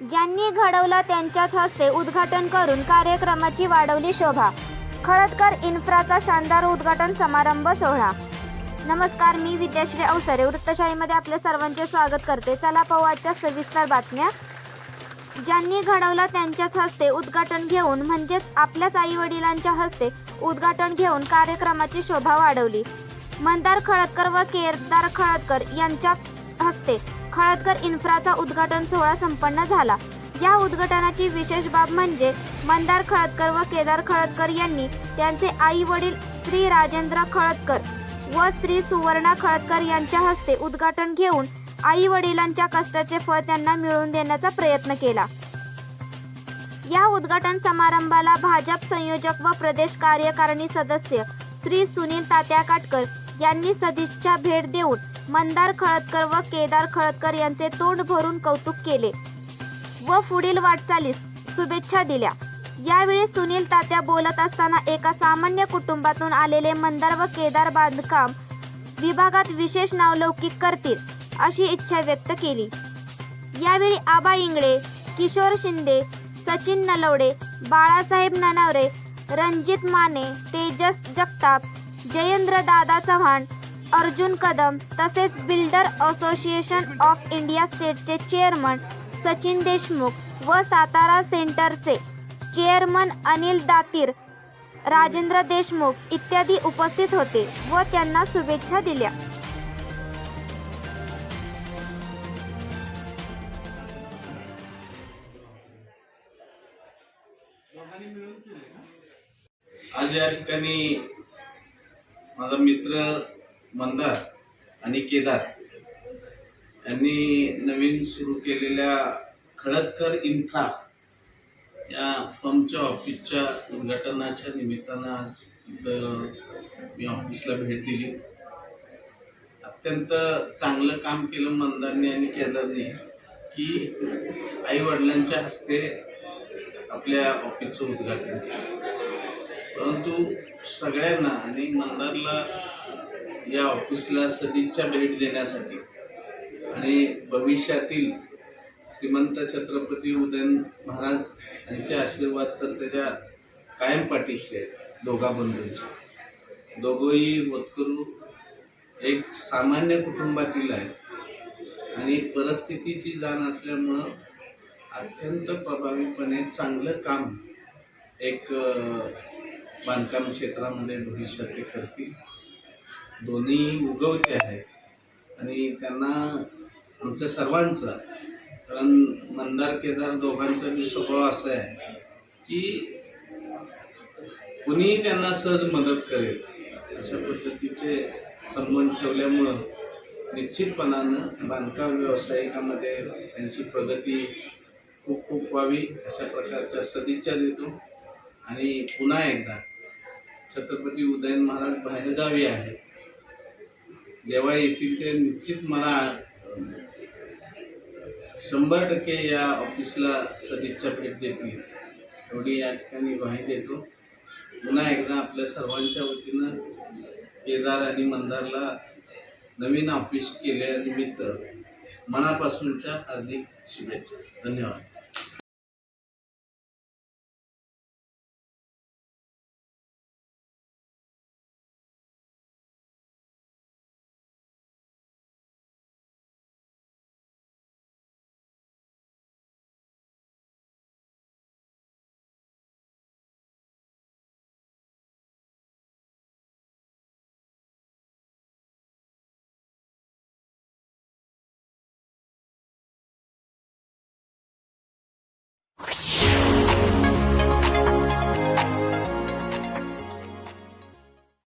ज्यांनी घडवलं त्यांच्याच हस्ते उद्घाटन करून कार्यक्रमाची वाढवली शोभा. खळदकर इन्फ्राचा शानदार उद्घाटन समारंभ सोहळा. नमस्कार मी विद्याश्री अवसरे. वृत्तशाळेमध्ये आपल्या सर्वांचे स्वागत करते. चला पाहू आजच्या सविस्तर बातम्या. ज्यांनी घडवलं त्यांच्याच हस्ते उद्घाटन घेऊन म्हणजेच आपल्याच आई वडिलांच्या हस्ते उद्घाटन घेऊन कार्यक्रमाची शोभा वाढवली. मंदार खळदकर व केरदार खळदकर यांच्या हस्ते खळदकर इन्फ्राचा उद्घाटन सोहळा संपन्न झाला. या उद्घाटनाची विशेष बाब म्हणजे मंदार खळदकर व केदार खळदकर यांनी त्यांचे आई वडील श्री राजेंद्र खळदकर व श्री सुवर्णा खळदकर यांच्या हस्ते उद्घाटन घेऊन आई वडिलांच्या कष्टाचे फळ त्यांना मिळवून देण्याचा प्रयत्न केला. या उद्घाटन समारंभाला भाजप संयोजक व प्रदेश कार्यकारिणी सदस्य श्री सुनील तात्या काटकर यांनी सदिच्छा भेट देऊन मंदार खळदकर व केदार खळदकर यांचे तोंड भरून कौतुक केले व पुढील वाटचालीस शुभेच्छा दिल्या. यावेळी सुनील तात्या बोलत असताना एका सामान्य कुटुंबातून आलेले मंदार व केदार बांधकाम विभागात विशेष नावलौकिक करतील अशी इच्छा व्यक्त केली. यावेळी आबा इंगळे किशोर शिंदे सचिन नलवडे बाळासाहेब ननावरे रणजित माने तेजस जगताप जयेंद्र दादा चव्हाण अर्जुन कदम तसेच बिल्डर असोसिएशन ऑफ इंडिया स्टेटचे चेअरमन सचिन देशमुख व सातारा सेंटरचे चेअरमन अनिल दातीर राजेंद्र देशमुख इत्यादी उपस्थित होते व त्यांना शुभेच्छा दिल्या. आज या ठिकाणी माझा मित्र मंदार आणि केदार यांनी नवीन सुरू केलेल्या खळदकर इन्फ्रा या फर्मच्या ऑफिसच्या उद्घाटनाच्या निमित्तानं आज इथं मी ऑफिसला भेट दिली. अत्यंत चांगलं काम केलं मंदारने आणि केदारने की आईवडिलांच्या हस्ते आपल्या ऑफिसचं उद्घाटन केलं. परंतु सगळ्यांना आणि मंदारला या ऑफिसला सदिच्छा भेट देण्यासाठी आणि भविष्यातील श्रीमंत छत्रपती उदयन महाराज यांचे आशीर्वाद तर त्याच्या कायम पाठीशी आहेत दोघा बंधूंचे दोघंही होतकरू एक सामान्य कुटुंबातील आहेत. आणि परिस्थितीची जाण असल्यामुळं अत्यंत प्रभावीपणे चांगलं काम एक बांधकाम क्षेत्रामध्ये भविष्यात ते करतील. दोन्ही उगवते आहेत. आणि त्यांना आमच्या सर्वांचं कारण मंदार केदार दोघांचा मी स्वभाव असा आहे की कुणीही त्यांना सहज मदत करेल अशा पद्धतीचे संबंध ठेवल्यामुळं निश्चितपणानं बांधकाम व्यावसायिकामध्ये त्यांची प्रगती खूप खूप व्हावी अशा प्रकारच्या सदिच्छा देतो. आणि पुन्हा एकदा छत्रपती उदयन महाराज बाहेरगावी आहेत. जेव्हा येतील ते निश्चित मला शंभर टक्के या ऑफिसला सदिच्छा भेट देतील. एवढी या ठिकाणी ग्वाही देतो. पुन्हा एकदा आपल्या सर्वांच्या वतीनं केदार आणि मंदारला नवीन ऑफिस केल्यानिमित्त मनापासूनच्या हार्दिक शुभेच्छा. धन्यवाद.